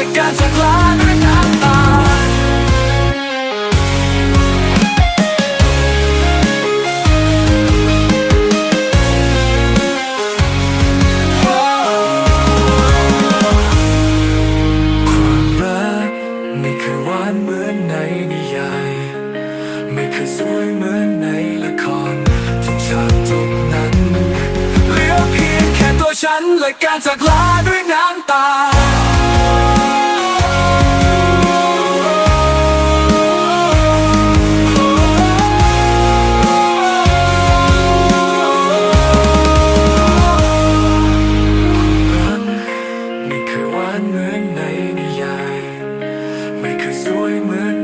จาการจากลาด้วยน้ำตาไม่เคยหวานเหมือนในนิยาย ไม่เคยสวยเหมือนในละครที่ฉากจบนั้นเหลือเพียงแค่ตัวฉันและการจากลา ไม่เคยสวยเหมือน